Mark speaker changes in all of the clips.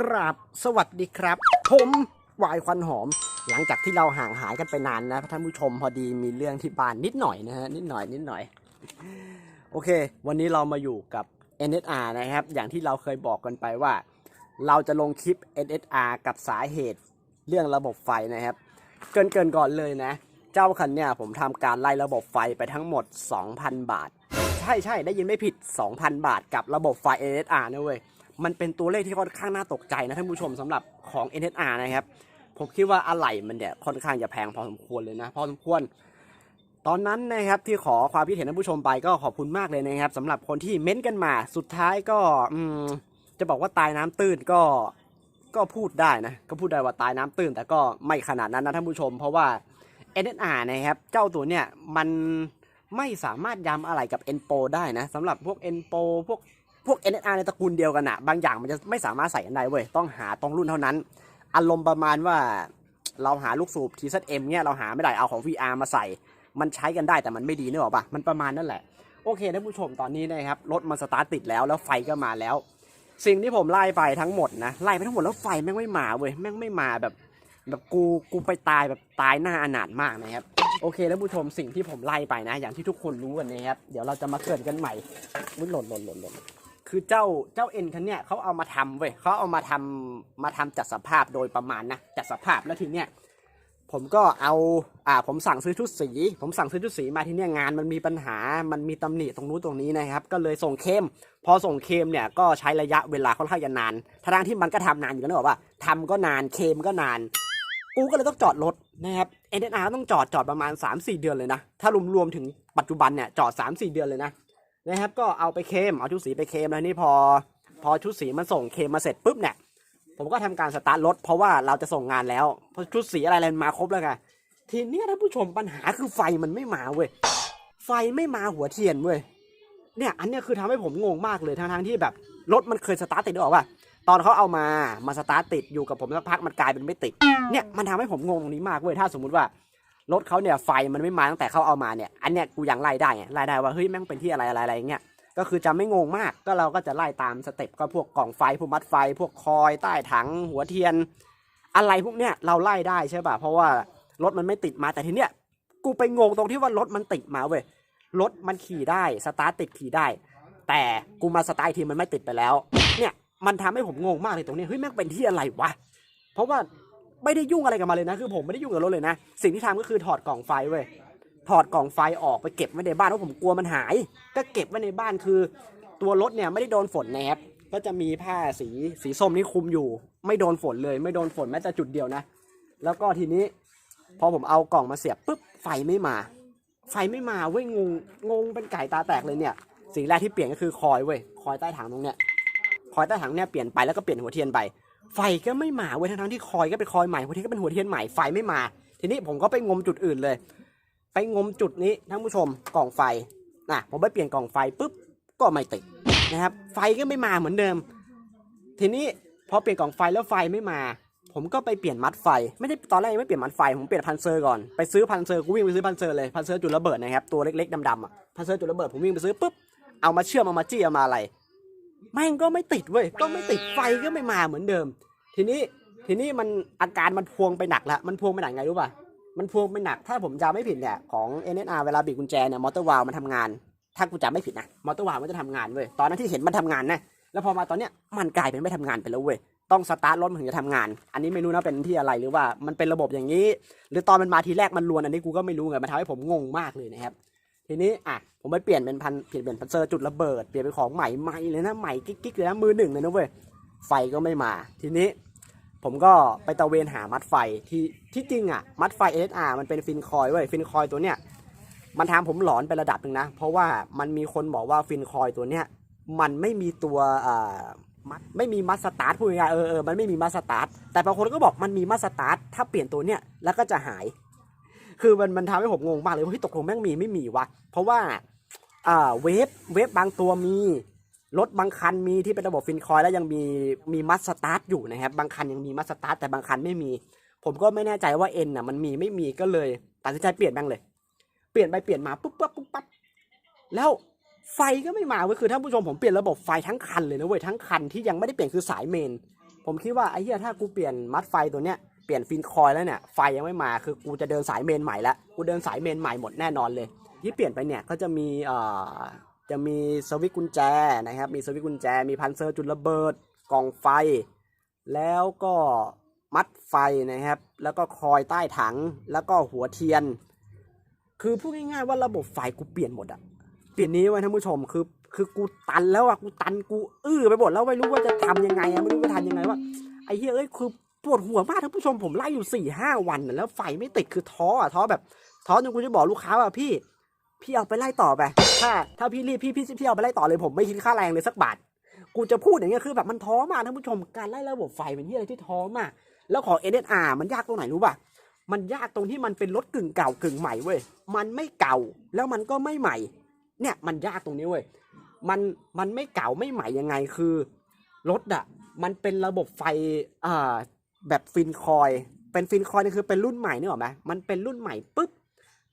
Speaker 1: กราบสวัสดีครับ ผมวายควันหอม หลังจากที่เราห่างหายกันไปนานนะท่านผู้ชมพอดีมีเรื่องที่บ้านนิดหน่อยนะฮะนิดหน่อยนิดหน่อย โอเค วันนี้เรามาอยู่กับ NSR นะครับ อย่างที่เราเคยบอกกันไปว่า เราจะลงคลิป NSR กับสาเหตุเรื่องระบบไฟนะครับ เกินเกินก่อนเลยนะ เจ้าคันเนี่ยผมทำการไล่ระบบไฟไปทั้งหมด 2,000 บาท ใช่ใช่ได้ยินไม่ผิด 2,000 บาทกับระบบไฟ NSR นะเว้ย มันเป็นตัวเลขที่ค่อนข้างน่าตกใจนะท่านผู้ชมสำหรับของ NSR นะครับ ผมคิดว่าอะไหล่มันเนี่ยค่อนข้างจะแพงพอสมควรเลยนะพอสมควร ตอนนั้นนะครับที่ขอความคิดเห็นท่านผู้ชมไปก็ขอบคุณมากเลยนะครับสำหรับคนที่เม้นต์กันมาสุดท้ายก็อืมจะบอกว่าตายน้ำตื้นก็ก็พูดได้นะก็พูดได้ว่าตายน้ำตื้น แต่ก็ไม่ขนาดนั้นนะท่านผู้ชม เพราะว่า NSR นะครับเจ้าตัวเนี่ยมันไม่สามารถย้ำอะไรกับ n p o ได้นะสำหรับพวก n p o พวก พวก NSR ในตระกูลเดียวกันอะบางอย่างมันจะไม่สามารถใส่กันได้เว้ยต้องหาตรงรุ่นเท่านั้น อารมณ์ประมาณว่าเราหาลูกสูบ TZM เนี่ยเราหาไม่ได้เอาของ VR มาใส่ มันใช้กันได้แต่มันไม่ดีนึกออกปะมันประมาณนั่นแหละโอเคท่านผู้ชมตอนนี้นะครับรถมันสตาร์ทติดแล้วแล้วไฟก็มาแล้ว สิ่งที่ผมไล่ไปทั้งหมดนะไล่ไปทั้งหมดแล้วไฟแม่งไม่มาเว้ยแม่งไม่มาแบบแบบกูกูไปตายแบบตายหน้าอนาถมากนะครับโอเคท่านผู้ชมสิ่งที่ผมไล่ไปนะ อย่างที่ทุกคนรู้กันนะครับเดี๋ยวเราจะมาเกิดกันใหม่อุ๊ยหล่นหล่นหล่นหล่น คือเจ้าเจ้าเอ็นคันเนี้ยเขาเอามาทำเว้ยเขาเอามาทำมาทำจัดสภาพโดยประมาณนะจัดสภาพแล้วทีเนี้ยผมก็เอาอ่าผมสั่งซื้อชุดสี ผมสั่งซื้อชุดสีมาที่เนี่ยงานมันมีปัญหา มันมีตำหนิตรงนู้นตรงนี้นะครับ ก็เลยส่งเคมพอส่งเคมเนี่ยก็ใช้ระยะเวลาค่อนข้างจะนานทั้งที่มันก็ทำนานอยู่แล้วบอกว่าทำก็นานเคมก็นาน กูก็เลยต้องจอดรถนะครับเอ็นเอ็นอาร์ต้องจอดจอดประมาณ 3-4 เดือนเลยนะ ถ้ารวมๆถึงปัจจุบันเนี่ยจอด 3-4 เดือนเลยนะ นะครับ ก็เอาไปเคมเอาชุดสีไปเคมแล้วนี่พอ พอชุดสีมันส่งเคมมาเสร็จปุ๊บเนี่ยผมก็ทำการสตาร์ทรถเพราะว่าเราจะส่งงานแล้วเพราะชุดสีอะไรอะไรมาครบแล้วไงทีนี้ท่านผู้ชมปัญหาคือไฟมันไม่มาเว้ยไฟไม่มาหัวเทียนเว้ยเนี่ยอันเนี้ยคือทำให้ผมงงมากเลยทั้งทที่แบบรถมันเคยสตาร์ทติดหรือเปล่าตอนเขาเอามามาสตาร์ทติดอยู่กับผมสักพักมันกลายเป็นไม่ติดเนี่ยมันทำให้ผมงงตรงนี้มากเว้ยถ้าสมมุติว่า รถเขาเนี่ยไฟมันไม่มาตั้งแต่เขาเอามาเนี่ยอันเนี้ยกูยังไล่ได้ไงไล่ได้ว่าเฮ้ยแม่งเป็นที่อะไรอะไรอะไรเงี้ยก็คือจะไม่งงมากก็เราก็จะไล่ตามสเต็ปก็พวกกล่องไฟพวกมัดไฟ พวกคอยใต้ถังหัวเทียน อะไรพวกเนี้ยเราไล่ได้ใช่ป่ะเพราะว่ารถมันไม่ติดมาแต่ทีเนี้ยกูไปงงตรงที่ว่ารถมันติดมาเว้ยรถมันขี่ได้สตาร์ทติดขี่ได้ แต่กูมาสตาร์ทอีกทีมันไม่ติดไปแล้ว เนี่ยมันทำให้ผมงงมากเลยตรงนี้เฮ้ยแม่งเป็นที่อะไรวะเพราะว่า ไม่ได้ยุ่งอะไรกับมาเลยนะ คือผมไม่ได้ยุ่งกับรถเลยนะ สิ่งที่ทำก็คือถอดกล่องไฟเว้ยถอดกล่องไฟออกไปเก็บไว้ในบ้านเพราะผมกลัวมันหาย ก็เก็บไว้ในบ้านคือ ตัวรถเนี่ยไม่ได้โดนฝนนะครับก็จะมีผ้าสีสีส้มนี่คุมอยู่ ไม่โดนฝนเลย ไม่โดนฝนแม้แต่จุดเดียวนะ แล้วก็ทีนี้ พอผมเอากล่องมาเสียบปุ๊บไฟไม่มา ไฟไม่มาเว้ยงงงงเป็นไก่ตาแตกเลยเนี่ย สิ่งแรกที่เปลี่ยนก็คือคอยเว้ยคอยใต้ถังตรงเนี้ยคอยใต้ถังเนี่ยเปลี่ยนไปแล้วก็เปลี่ยนหัวเทียนไป ไฟก็ไม่มาเว้ยทั้งที่คอยก็เป็นคอยใหม่หัวเทียนก็เป็นหัวเทียนใหม่ไฟไม่มา ทีนี้ผมก็ไปงมจุดอื่นเลย ไปงมจุดนี้ท่านผู้ชมกล่องไฟนะผมไปเปลี่ยนกล่องไฟปุ๊บก็ไม่ติดนะครับ ไฟก็ไม่มาเหมือนเดิม ทีนี้พอเปลี่ยนกล่องไฟแล้วไฟไม่มา ผมก็ไปเปลี่ยนมัดไฟ ไม่ได้ตอนแรกยังไม่เปลี่ยนมัดไฟผมเปลี่ยนพันเซอร์ก่อนไปซื้อพันเซอร์กูวิ่งไปซื้อพันเซอร์เลยพันเซอร์จุดระเบิดนะครับตัวเล็กๆดำๆอะพันเซอร์จุดระเบิดผมวิ่งไปซื้อปุ๊บเอามาเชื่อมเอามาจี้เอามาอะไร แม่งก็ไม่ติดเว้ยก็ไม่ติดไฟก็ไม่มาเหมือนเดิม ทีนี้ทีนี้มันอาการมันพวงไปหนักละมันพวงไปหนักไงรู้ป่ะมันพวงไปหนัก ถ้าผมจำไม่ผิดเนี่ยของ NSR เวลาบีบกุญแจเนี่ยมอเตอร์วาลมันทำงาน ถ้ากูจำไม่ผิดนะมอเตอร์วาลมันจะทำงานเว้ยตอนนั้นที่เห็นมันทำงานนะแล้วพอมาตอนเนี้ยมันกลายเป็นไม่ทำงานไปแล้วเว้ยต้องสตาร์ทรถมันถึงจะทำงาน อันนี้ไม่รู้นะเป็นที่อะไรหรือว่ามันเป็นระบบอย่างนี้ หรือตอนมันมาทีแรกมันลวนอันนี้กูก็ไม่รู้ไงมันทำให้ผมงงมากเลยนะครับ ทีนี้อะผมไปเปลี่ยนเป็นพันเปลี่ยนเป็นพันเซอร์จุดระเบิดเปลี่ยนเป็นของใหม่ใหม่เลยนะใหม่กิ๊กๆเลยนะมือหนึ่งเลยนะเว้ยไฟก็ไม่มา ทีนี้ผมก็ไปตะเวนหามัดไฟที่ที่จริงอะมัดไฟ SR มันเป็นฟินคอยเว้ยฟินคอยตัวเนี้ยมันทำผมหลอนไประดับหนึ่งนะ เพราะว่ามันมีคนบอกว่าฟินคอยตัวเนี้ยมันไม่มีตัวอ่ามัดไม่มีมัดสตาร์ทพูดง่ายเออเออมันไม่มีมัดสตาร์ทแต่บางคนก็บอกมันมีมัดสตาร์ทถ้าเปลี่ยนตัวเนี้ยแล้วก็จะหาย คือมันมันทำให้ผมงงมากเลยว่าเฮ้ยตกลงแม่งมีไม่มีวะ เพราะว่าอ่าเวฟเวฟบางตัวมีรถบางคันมีที่เป็นระบบฟินคอยแล้วยังมีมีมัสตาร์ทอยู่นะครับ บางคันยังมีมัสตาร์ทแต่บางคันไม่มี ผมก็ไม่แน่ใจว่าเอ็นอะมันมีไม่มีก็เลยตัดสินใจเปลี่ยนแม่งเลย เปลี่ยนไปเปลี่ยนมาปุ๊บปั๊บปุ๊บปั๊บแล้วไฟก็ไม่มาเว้ยคือท่านผู้ชมผมเปลี่ยนระบบไฟทั้งคันเลยนะเว้ยทั้งคันที่ยังไม่ได้เปลี่ยนคือสายเมน ผมคิดว่าไอ้เหี้ยถ้ากูเปลี่ยนมัดไฟตัวเนี้ย ปลี่ยนฟินคอยแล้วเนี่ยไฟยังไม่มาคือกูจะเดินสายเมนใหม่ละกูเดินสายเมนใหม่หมดแน่นอนเลย ที่เปลี่ยนไปเนี่ยก็จะมีเอ่อจะมีสวิตช์กุญแจนะครับมีสวิตช์กุญแจมีพันเซอร์จุดระเบิดกล่องไฟ แล้วก็มัดไฟนะครับ แล้วก็คอยใต้ถังแล้วก็หัวเทียน คือพูดง่ายๆว่าระบบไฟกูเปลี่ยนหมดอะเปลี่ยนนี้ไว้ท่านผู้ชมคือคือกูตันแล้วอะกูตันกูอื้อไปหมดแล้วไม่รู้ว่าจะทำยังไงอะไม่รู้จะทำยังไงว่าไอ้เหี้ยเอ้ยคือ ปวดหัวมากท่านผู้ชมผมไล่อยู่สี่ห้าวันแล้วไฟไม่ติดคือท้ออะท้อแบบท้อจนกูจะบอกลูกค้าว่าพี่ พี่เอาไปไล่ต่อไปถ้าถ้าพี่รีบพี่พี่พี่เอาไปไล่ต่อเลยผมไม่คิดค่าแรงเลยสักบาทกูจะพูดอย่างเงี้ยคือแบบมันท้อมากท่านผู้ชมการไล่ระบบไฟเป็นที่อะไรที่ท้อมากแล้วของ NSR มันยากตรงไหนรู้ป่ะมันยากตรงที่มันเป็นรถกึ่งเก่ากึ่งใหม่เว้ยมันไม่เก่าแล้วมันก็ไม่ใหม่ เนี่ยมันยากตรงนี้เว้ยมันมันไม่เก่าไม่ใหม่ยังไงคือรถอะมันเป็นระบบไฟอ่า แบบฟินคอยเป็นฟินคอยนี่คือเป็นรุ่นใหม่นี่หรอไหมมันเป็นรุ่นใหม่ปุ๊บ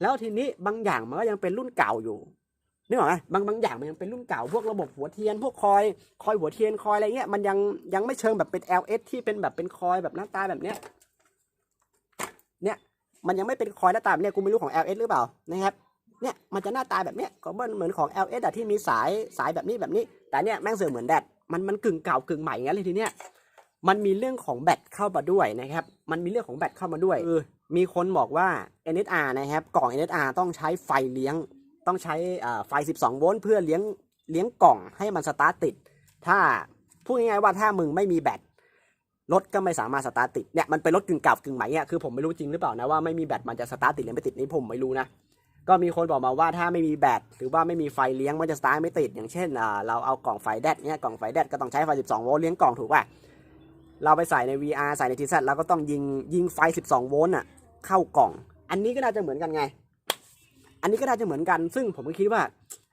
Speaker 1: แล้วทีนี้บางอย่างมันก็ยังเป็นรุ่นเก่าอยู่นึกออกไหมบางบางอย่างมันยังเป็นรุ่นเก่าพวกระบบหัวเทียน พวกคอยคอยหัวเทียนคอยอะไรเงี้ยมันยังยังไม่เชิงแบบเป็น LS ที่เป็นแบบเป็นคอยแบบหน้าตาแบบเนี้ยเนี่ยมันยังไม่เป็นคอยหน้าตาแบบเนี้ยกูไม่รู้ของ LS หรือเปล่านะครับเนี่ยมันจะหน้าตาแบบเนี้ยก็เหมือนเหมือนของ LS อะที่มีสายสายแบบนี้แบบนี้ แต่เนี่ยแม่งเสือเหมือนแดดมันมันกึ่งเก่ากึ่งใหม่อย่างนั้นเลยทีเนี้ย มันมีเรื่องของแบตเข้ามาด้วยนะครับ มันมีเรื่องของแบตเข้ามาด้วยเออมีคนบอกว่า NSR นะครับ กล่อง NSR ต้องใช้ไฟเลี้ยง ต้องใช้อ่าไฟ 12 โวลต์เพื่อเลี้ยงเลี้ยงกล่องให้มันสตาร์ทติด ถ้าพูดง่ายๆว่าถ้ามึงไม่มีแบตรถก็ไม่สามารถสตาร์ทติดเนี่ยมันเป็นรถกึ่งเก่ากึ่งใหม่เนี่ยคือผมไม่รู้จริงหรือเปล่านะว่าไม่มีแบตมันจะสตาร์ทติดหรือไม่ติดนี่ผมไม่รู้นะก็มีคนบอกมาว่าถ้าไม่มีแบตหรือว่าไม่มีไฟเลี้ยงมันจะสตาร์ทไม่ติด อย่างเช่นอ่าเราเอากล่องไฟแดดเนี่ยกล่องไฟแดดก็ต้องใช้ไฟ 12 โวลต์เลี้ยงกล่องถูกป่ะ เราไปใส่ใน VR ใส่ในทีเซตเราก็ต้องยิงยิงไฟ 12 โวลต์อะเข้ากล่อง อันนี้ก็น่าจะเหมือนกันไง อันนี้ก็น่าจะเหมือนกัน ซึ่งผมก็คิดว่า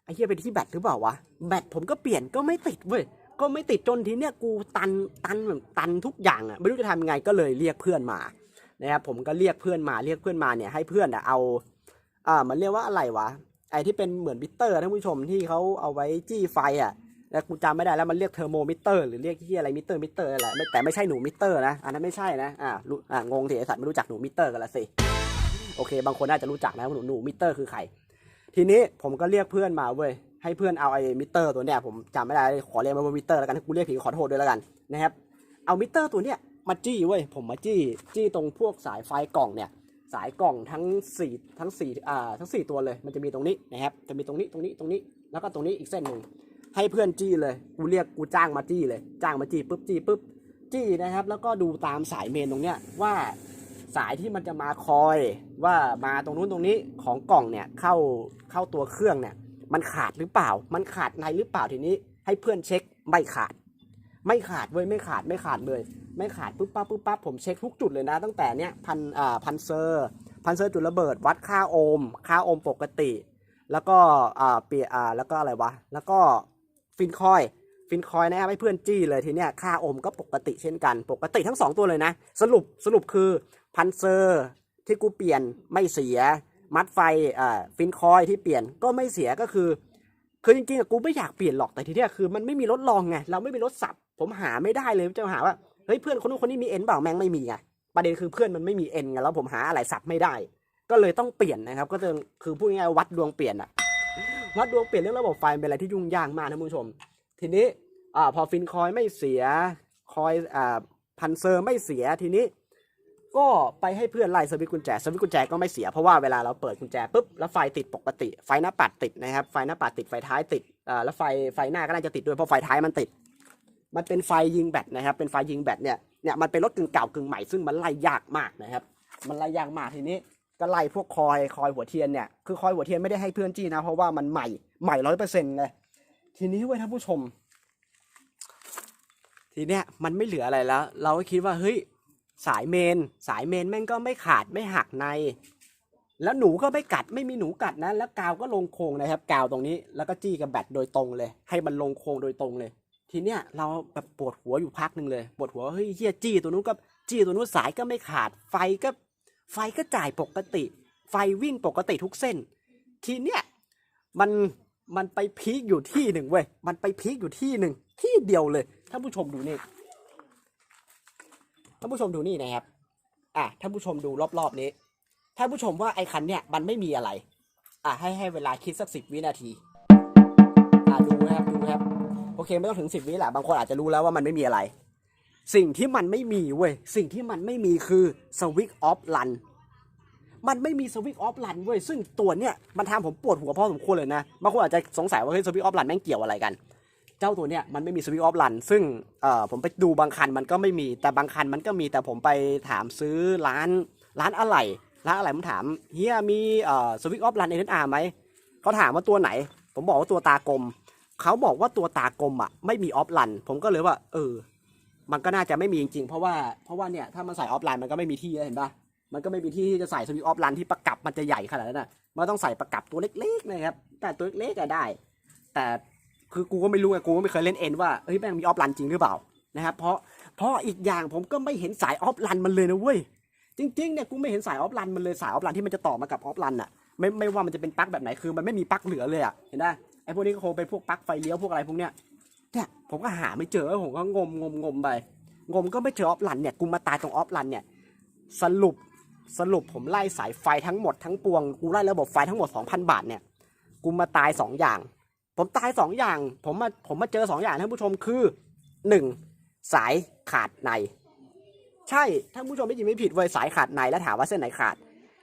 Speaker 1: ไอ้เหี้ยเป็นที่แบตหรือเปล่าวะ แบตผมก็เปลี่ยนก็ไม่ติดเว้ย ก็ไม่ติดจนทีเนี้ยกูตันตันแบบตันทุกอย่างอะไม่รู้จะทำยังไงก็เลยเรียกเพื่อนมานะครับผมก็เรียกเพื่อนมาเรียกเพื่อนมาเนี่ยให้เพื่อนอะเอาอ่ามันเรียกว่าอะไรวะไอ้ที่เป็นเหมือนมิเตอร์ท่านผู้ชมที่เขาเอาไว้จี้ไฟอะ แล้วกูจำไม่ได้แล้วมันเรียกเทอร์โมมิเตอร์หรือเรียกที่อะไรมิเตอร์มิเตอร์อะไรแต่ไม่ใช่หนูมิเตอร์นะอันนั้นไม่ใช่นะอ่ารู้อ่างงเถอะสัตว์ไม่รู้จักหนูมิเตอร์กันละสิโอเค บางคนน่าจะรู้จักนะว่าหนูหนูมิเตอร์คือใครทีนี้ผมก็เรียกเพื่อนมาเว้ยให้เพื่อนเอาไอ้มิเตอร์ตัวเนี้ยผมจำไม่ได้ขอเรียกมันว่ามิเตอร์แล้วกันถ้ากูเรียกผิดขอโทษด้วยแล้วกันนะครับเอามิเตอร์ตัวเนี้ยมาจี้เว้ยผมมาจี้จี้ตรงพวกสายไฟกล่องเนี่ยสายกล่องทั้งสี่ทั้งสี่อ่าทั้งสี่ตัวเลย มันจะมีตรงนี้นะครับจะมีตรงนี้ตรงนี้ตรงนี้ แล้วก็ตรงนี้อีกเส้นหนึ่ง ให้เพื่อนจี้เลยกูเรียกกูจ้างมาจี้เลย จ้างมาจี้ปุ๊บจี้ปุ๊บจี้นะครับ แล้วก็ดูตามสายเมนตรงเนี้ยว่าสายที่มันจะมาคอยว่ามาตรงนู้นตรงนี้ของกล่องเนี่ยเข้าเข้าตัวเครื่องเนี่ยมันขาดหรือเปล่า มันขาดในหรือเปล่าทีนี้ให้เพื่อนเช็คไม่ขาด ไม่ขาดเว้ยไม่ขาดไม่ขาดเลย ไม่ขาดปุ๊บปั๊บปุ๊บปั๊บผมเช็คทุกจุดเลยนะ ตั้งแต่เนี้ยพันอ่าพันเซอร์พันเซอร์จุดระเบิดวัดค่าโอห์มค่าโอห์มปกติ แล้วก็อ่าเปียอ่าแล้วก็อะไรวะแล้วก็ ฟินคอยฟินคอยนะครับให้เพื่อนจี้เลยทีเนี้ยค่าโอห์มก็ปกติเช่นกัน ปกติทั้งสองตัวเลยนะ สรุปสรุปคือพันเซอร์ที่กูเปลี่ยนไม่เสีย มัดไฟอ่าฟินคอยที่เปลี่ยนก็ไม่เสียก็คือ คือจริงๆกูไม่อยากเปลี่ยนหรอกแต่ทีเนี้ยคือมันไม่มีรถลองไงเราไม่มีรถสับ ผมหาไม่ได้เลยจะหาว่าเฮ้ยเพื่อนคนนู้นคนนี้มีเอ็นเปล่าแม่งไม่มีไงประเด็นคือเพื่อนมันไม่มีเอ็นไงแล้วผมหาอะไรสับไม่ได้ ก็เลยต้องเปลี่ยนนะครับ ก็จะคือพูดง่ายๆวัดดวงเปลี่ยนอะ วัดดวงเปลี่ยนเรื่องระบบไฟเป็นอะไรที่ยุ่งยากมากท่านผู้ชม ทีนี้อ่าพอฟินคอยไม่เสียคอยอ่าพันเซอร์ไม่เสียทีนี้ ก็ไปให้เพื่อนไล่สวิตช์กุญแจสวิตช์กุญแจก็ไม่เสียเพราะว่าเวลาเราเปิดกุญแจปุ๊บแล้วไฟติดปกติ ไฟหน้าปัดติดนะครับไฟหน้าปัดติดไฟท้ายติดอ่าแล้วไฟไฟหน้าก็น่าจะติดด้วยเพราะไฟท้ายมันติด มันเป็นไฟยิงแบตนะครับ เป็นไฟยิงแบตเนี่ยเนี่ยมันเป็นรถกึ่งเก่ากึ่งใหม่ซึ่งมันไล่ยากมากนะครับ มันไล่ยากมากทีนี้ ก็ไล่พวกคอยคอยหัวเทียนเนี่ยคือคอยหัวเทียนไม่ได้ให้เพื่อนจี้นะ เพราะว่ามันใหม่ใหม่ร้อยเปอร์เซ็นต์ไงทีนี้เว้ยท่านผู้ชม ทีเนี้ยมันไม่เหลืออะไรแล้ว เราก็คิดว่าเฮ้ยสายเมน สายเมนแม่งก็ไม่ขาดไม่หักใน แล้วหนูก็ไม่กัดไม่มีหนูกัดนะ แล้วกาวก็ลงโครงนะครับ กาวตรงนี้แล้วก็จี้กับแบตโดยตรงเลย ให้มันลงโครงโดยตรงเลย ทีเนี้ยเราแบบปวดหัวอยู่พักหนึ่งเลยปวดหัวเฮ้ยเฮียจี้ตัวนู้นก็จี้ตัวนู้นสายก็ไม่ขาดไฟก็ ไฟก็จ่ายปกติ ไฟวิ่งปกติทุกเส้น ทีเนี้ยมันมันไปพีคอยู่ที่หนึ่งเว้ย มันไปพีคอยู่ที่หนึ่งที่เดียวเลยท่านผู้ชมดูนี่ท่านผู้ชมดูนี่นะครับ อะท่านผู้ชมดูรอบๆนี้ท่านผู้ชมว่าไอ้คันเนี่ยมันไม่มีอะไร อะให้ให้เวลาคิดสักสิบวินาที อะดูนะครับดูนะครับ โอเคไม่ต้องถึงสิบวิแหละบางคนอาจจะรู้แล้วว่ามันไม่มีอะไร สิ่งที่มันไม่มีเว้ย สิ่งที่มันไม่มีคือสวิตออฟลันมันไม่มีสวิตออฟลันเว้ย ซึ่งตัวเนี้ยมันทำผมปวดหัวพอสมควรเลยนะบางคนอาจจะสงสัยว่าเฮ้ยสวิตออฟลันแม่งเกี่ยวอะไรกัน เจ้าตัวเนี้ยมันไม่มีสวิตออฟลันซึ่งเอ่อผมไปดูบางคันมันก็ไม่มี แต่บางคันมันก็มี แต่ผมไปถามซื้อร้านร้านอะไหล่ร้านอะไหล่ผมถามเฮียมีเอ่อสวิตออฟลันเอ็นอาร์ไหมเขาถามว่าตัวไหน ผมบอกว่าตัวตากลมเขาบอกว่าตัวตากลมอะไม่มีออฟลันผมก็เลยว่าเออ มันก็น่าจะไม่มีจริงๆ เพราะว่าเพราะว่าเนี่ยถ้ามันใส่ออฟไลน์มันก็ไม่มีที่เห็นปะมันก็ไม่มีที่ที่จะใส่สวิตช์ออฟไลน์ที่ประกับมันจะใหญ่ขนาดนั้นนะมันต้องใส่ประกับตัวเล็กๆนะครับแต่ตัวเล็กๆก็ได้ แต่คือกูก็ไม่รู้ไงกูก็ไม่เคยเล่นเอ็นว่าเฮ้ยแม่งมีออฟไลน์จริงหรือเปล่านะครับเพราะเพราะอีกอย่างผมก็ไม่เห็นสายออฟไลน์มันเลยนะเว้ยจริงๆเนี่ยกูไม่เห็นสายออฟไลน์มันเลยสายออฟไลน์ที่มันจะต่อมากับออฟไลน์อะไม่ไม่ว่ามันจะเป็นปลั๊กแบบไหนคือมันไม่มีปลั๊กเหลือเลยอะเห็นได้ไอ้พวกนี้ก็คงเป็นพวกปลั๊กไฟเลี้ยวพวกอะไรพวกเนี้ย เนี่ยผมก็หาไม่เจอผมก็งมงมงมไปงมก็ไม่เจอออฟลันเนี่ยกูมาตายตรงออฟลันเนี่ยสรุปสรุปผมไล่สายไฟทั้งหมดทั้งปวงกูไล่ระบบไฟทั้งหมด 2,000 บาทเนี่ยกูมาตาย 2 อย่าง ผมตาย 2 อย่าง ผมมาผมมาเจอ 2 อย่างท่านผู้ชมคือ 1. สายขาดใน ใช่ท่านผู้ชมไม่ยินไม่ผิดเว้ยสายขาดในแล้วถามว่าเส้นไหนขาด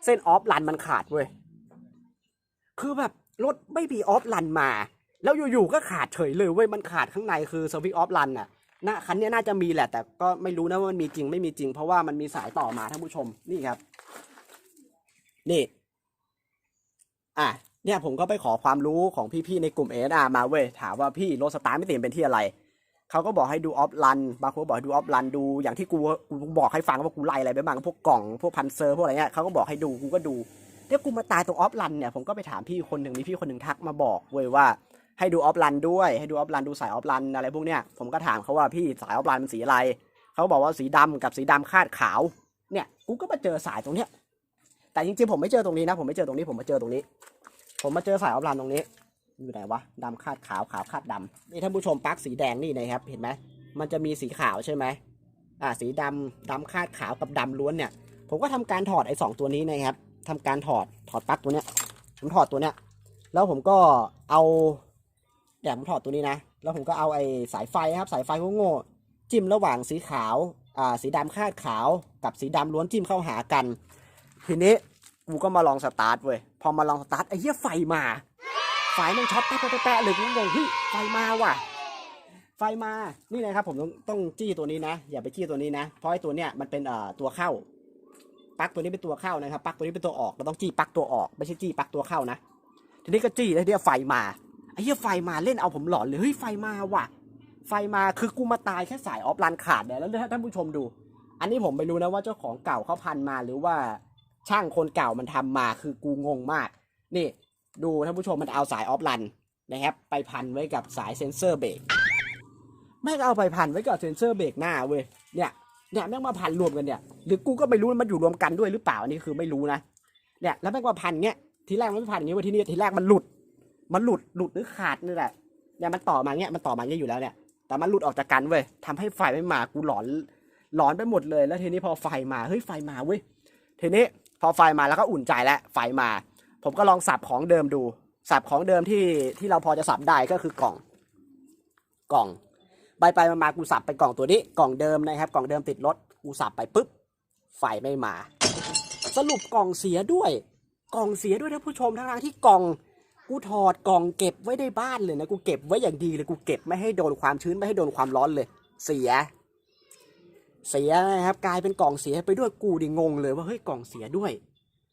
Speaker 1: เส้นออฟลันมันขาดเว้ยคือแบบรถไม่มีออฟลันมา แล้วอยู่ๆก็ขาดเฉยเลยเว้ยมันขาดข้างในคือสวิตออฟลันน่ะนะคันนี้น่าจะมีแหละ แต่ก็ไม่รู้นะว่ามันมีจริงไม่มีจริง เพราะว่ามันมีสายต่อมาท่านผู้ชมนี่ครับ นี่ อะเนี่ยผมก็ไปขอความรู้ของพี่ๆในกลุ่มเออามาเว้ยถามว่าพี่รถสตาร์ไม่ติดเป็นที่อะไรเขาก็บอกให้ดูออฟลันบางคนบอกให้ดูออฟลันดูอย่างที่กูกูบอกให้ฟังว่ากูไล่อะไรไปบ้างพวกกล่องพวกพันเซอร์พวกอะไรเงี้ยเขาก็บอกให้ดูกูก็ดูเนี่ยกูมาตายตรงออฟลันเนี่ยผมก็ไปถามพี่คนหนึ่งมีพี่คนหนึ่งทักมาบอกเว้ยว่า ให้ดูออฟลันด้วยให้ดูออฟลันดูสายออฟลันอะไรพวกเนี้ยผมก็ถามเขาว่าพี่สายออฟลันมันสีอะไรเขาบอกว่าสีดำกับสีดำคาดขาวเนี่ยกูก็มาเจอสายตรงเนี้ยแต่จริงๆผมไม่เจอตรงนี้นะ ผมไม่เจอตรงนี้ผมมาเจอตรงนี้ ผมมาเจอสายออฟลันตรงนี้ อยู่ไหนวะดำคาดขาวขาวคาดดำนี่ท่านผู้ชมปลั๊กสีแดงนี่นะครับเห็นไหมมันจะมีสีขาวใช่ไหมอ่าสีดำดำคาดขาวกับดำล้วนเนี่ย ผมก็ทำการถอดไอ้สองตัวนี้นะครับทำการถอดถอดปลั๊กตัวเนี้ยผมถอดตัวเนี้ยแล้วผมก็เอา เดี๋ยวผมถอดตัวนี้นะ แล้วผมก็เอาไอ้สายไฟนะครับ สายไฟโง่ๆจิ้มระหว่างสีขาว อ่า สีดำคาดขาว กับสีดำล้วนจิ้มเข้าหากัน ทีนี้กูก็มาลองสตาร์ทเว้ย พอมาลองสตาร์ทไอ้เหี้ยไฟมา ไฟมันช็อตแป๊ะแป๊ะเลยกูงงเฮ้ยไฟมาว่ะ ไฟมา นี่นะครับผมต้องต้องจี้ตัวนี้นะ อย่าไปจี้ตัวนี้นะ เพราะไอ้ตัวเนี้ยมันเป็นเอ่อตัวเข้าปลั๊กตัวนี้เป็นตัวเข้านะครับปลั๊กตัวนี้เป็นตัวออก เราต้องจี้ปลั๊กตัวออก ไม่ใช่จี้ปลั๊กตัวเข้านะ ทีนี้ก็จี้แล้วทีนี้ไฟมา เหี้ยไฟมาเล่นเอาผมหลอนเลยเฮ้ยไฟมาว่ะ ไฟมาคือกูมาตายแค่สายออฟลันขาดเนี่ยแล้วท่านผู้ชมดู อันนี้ผมไม่รู้นะว่าเจ้าของเก่าเขาพันมาหรือว่าช่างคนเก่ามันทำมาคือกูงงมาก นี่ดูท่านผู้ชมมันเอาสายออฟลันนะครับไปพันไว้กับสายเซนเซอร์เบรกแม่งเอาไปพันไว้กับเซนเซอร์เบรกหน้าเว้ยเนี่ยเนี่ยแม่งมาพันรวมกันเนี่ยหรือกูก็ไม่รู้มันอยู่รวมกันด้วยหรือเปล่าอันนี้คือไม่รู้นะเนี่ยแล้วแม่งมาพันเงี้ยทีแรกมันไม่พันอย่างนี้เว้ยที่นี้ทีแรกมันหลุด มันหลุดหลุดหรือขาดนี่แหละเนี่ยมันต่อมาเงี้ยมันต่อมาเงี้ยอยู่แล้วเนี่ย แต่มันหลุดออกจากกันเว้ยทำให้ไฟไม่มากูหลอนหลอนไปหมดเลยแล้วทีนี้พอไฟมาเฮ้ยไฟมาเว้ยทีนี้พอไฟมาแล้วก็อุ่นใจแล้วไฟมา ผมก็ลองสับของเดิมดูสับของเดิมที่ที่เราพอจะสับได้ก็คือกล่อง กล่องไปไปมามากูสับไปกล่องตัวนี้กล่องเดิมนะครับ กล่องเดิมติดรถกูสับไปปุ๊บไฟไม่มา สรุปกล่องเสียด้วย กล่องเสียด้วยท่านผู้ชมทั้งๆที่กล่อง กูถอดกล่องเก็บไว้ในบ้านเลยนะ กูเก็บไว้อย่างดีเลย กูเก็บไม่ให้โดนความชื้นไม่ให้โดนความร้อนเลย เสีย เสียนะครับ กลายเป็นกล่องเสียไปด้วยกูดิงงเลยว่าเฮ้ยกล่องเสียด้วย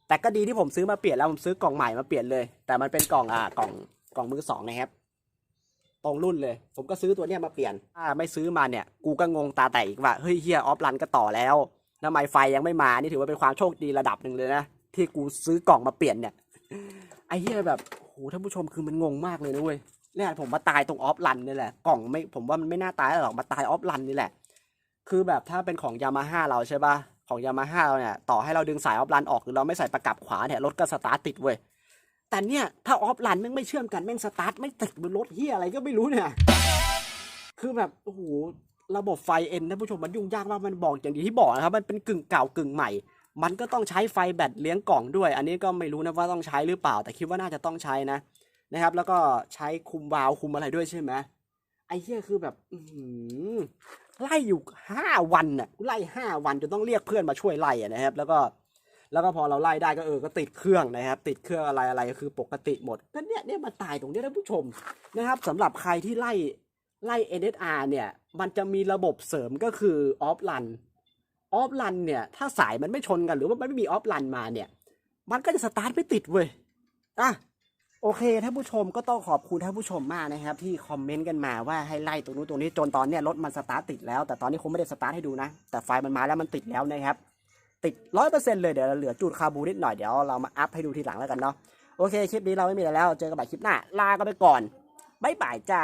Speaker 1: แต่ก็ดีที่ผมซื้อมาเปลี่ยนแล้วผมซื้อกล่องใหม่มาเปลี่ยนเลย แต่มันเป็นกล่องอ่ากล่องกล่องมือสองนะครับตรงรุ่นเลย ผมก็ซื้อตัวเนี้ยมาเปลี่ยนถ้าไม่ซื้อมาเนี่ย กูก็งงตาแตกอีกว่าเฮ้ยเฮียออฟรันก็ต่อแล้วทำไมไฟยังไม่มานี่ถือว่าเป็นความโชคดีระดับหนึ่งเลยนะที่กูซื้อกล่องมาเปลี่ยนเนี่ยไอ้เหี้ยแบบโห หท่านผู้ชมคือมันงงมากเลยนะเว้ยเนี่ยผมมาตายตรงออฟลันนี่แหละกล่องไม่ผมว่ามันไม่น่าตายหรอกมาตายออฟลันนี่แหละ คือแบบถ้าเป็นของยามาฮ่าเราใช่ปะของยามาฮ่าเราเนี่ยต่อให้เราดึงสายออฟลันออกหรือเราไม่ใส่ประกับขวาเนี่ยรถก็สตาร์ทติดเว้ยแต่เนี่ยถ้าออฟลันแม่งไม่เชื่อมกันแม่งสตาร์ทไม่ติดบนรถเฮียอะไรก็ไม่รู้เนี่ย คือแบบโอ้โหระบบไฟเอ็นท่านผู้ชมมันยุ่งยากมากมันบอกอย่างที่บอกนะครับมันเป็นกึ่งเก่ากึ่งใหม่ มันก็ต้องใช้ไฟแบตเลี้ยงกล่องด้วย อันนี้ก็ไม่รู้นะว่าต้องใช้หรือเปล่า แต่คิดว่าน่าจะต้องใช้นะนะครับ แล้วก็ใช้คุมวาล์วคุมอะไรด้วยใช่ไหมไอ้เหี้ยคือแบบไล่อยู่ห้าวันน่ะไล่ห้าวันจนต้องเรียกเพื่อนมาช่วยไล่นะครับ แล้วก็แล้วก็พอเราไล่ได้ก็เออก็ติดเครื่องนะครับ ติดเครื่องอะไรอะไรก็คือปกติหมดก็เนี่ยเนี่ยมาตายตรงเนี้ยท่านผู้ชมนะครับสำหรับใครที่ไล่ไล่ NSR เนี่ย มันจะมีระบบเสริมก็คือออฟลัน ออฟลันเนี่ย ถ้าสายมันไม่ชนกันหรือว่ามันไม่มีออฟลันมาเนี่ย มันก็จะสตาร์ทไม่ติดเว้ยอะโอเคท่านผู้ชมก็ต้องขอบคุณท่านผู้ชมมากนะครับ ที่คอมเมนต์กันมาว่าให้ไล่ตรงนู้นตรงนี้จนตอนเนี้ยรถมันสตาร์ทติดแล้ว แต่ตอนนี้คงไม่ได้สตาร์ทให้ดูนะ แต่ไฟมันมาแล้วมันติดแล้วนะครับ ติดร้อยเปอร์เซ็นต์เลยเดี๋ยวเหลือจูดคาบูนิดหน่อยเดี๋ยวเรามาอัพให้ดูทีหลังแล้วกันเนาะโอเคคลิปนี้เราไม่มีอะไรแล้ว เจอกันใหม่คลิปหน้าลากันไปก่อนบ๊ายบายจ้า